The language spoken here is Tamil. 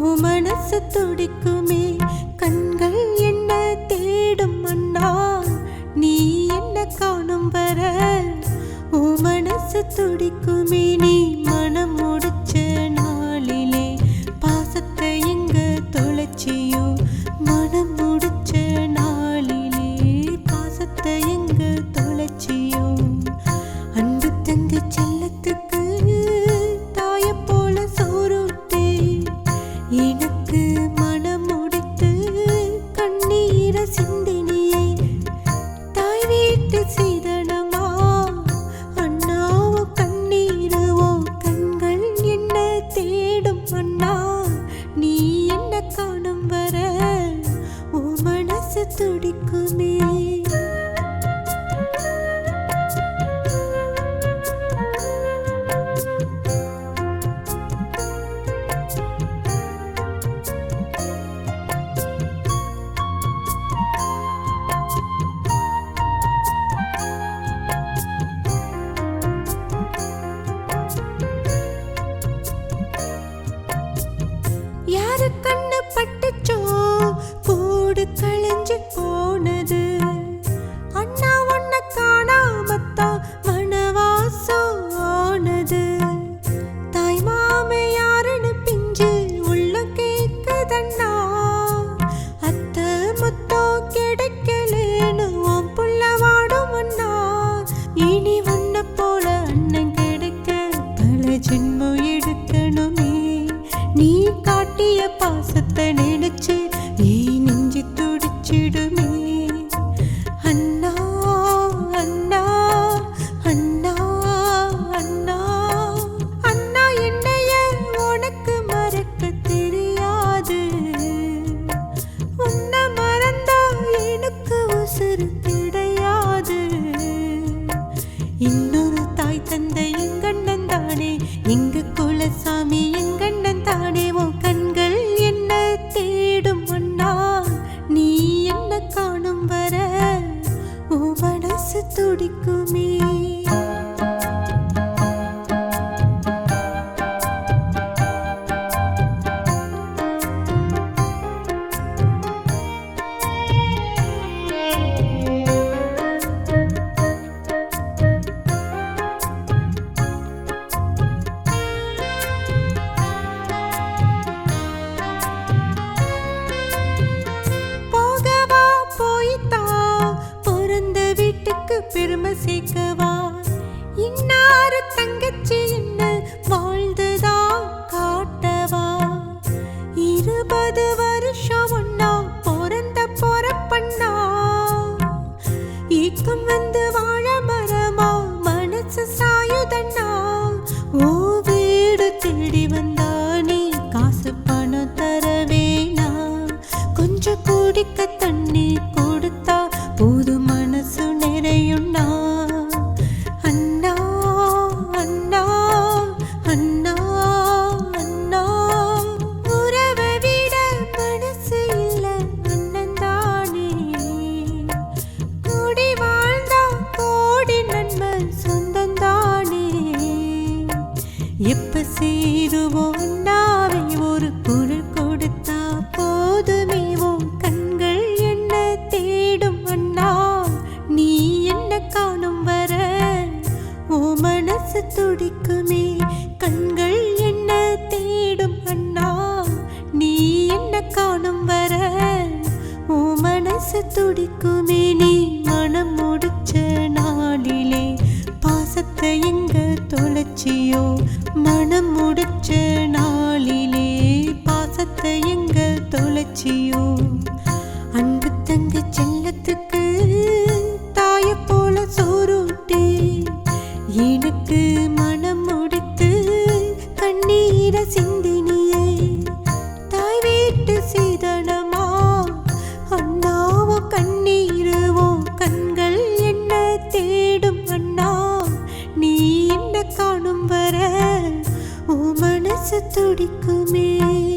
மனசு துடிக்குமே. கண்கள் என்ன தேடும் அண்ணா? நீ என்ன காணும் வர? ஓ மனசு துடிக்குமே. நீ மனம் மனசு உன்ன போல அண்ணன் கெடுக்க பல ஜென்மம் எடுக்கணுமே. நீ காட்டிய பாசத்தை நினைச்சு தந்தை எங்கண்ணன் தானே. எங்க குலசாமி எங்கண்ணன் தானே. உன் கண்கள் என்ன தேடும் அண்ணா. நீ என்ன காணும் வர? உன் மனசு துடிக்குமே. எனக்கு பெருமை சேர்க்கவா? இன்னாரு தங்கச்சி என்ன வாழ்ந்துதான் காட்டவா? இருபது வருஷம் ஒன்னா பிறந்த பொறப்பண்ணா? ஏக்கம் வந்து வாழ மரமா? மனசு சாயுதண்ணா? எப்ப சேருவோம் நாவை ஒரு குரல் கொடுத்தா போதுமே. உன் கண்கள் என்ன தேடும் அண்ணா? நீ என்ன காணும் வர? ஓ மனசு துடிக்குமே. கண்கள் என்ன தேடும் அண்ணா? நீ என்ன காணும் வர? ஓ மனசு துடிக்குமே. நீ மனம் முடிச்ச நாளிலே பாசத்தை எங்க தொலை தாய் சீதனமா? அண்ணாவோ கண்ணீருவோ கண்கள் என்ன தேடும் அண்ணா? நீ என்ன காணும் வர ஓ மனசு துடிக்குமே.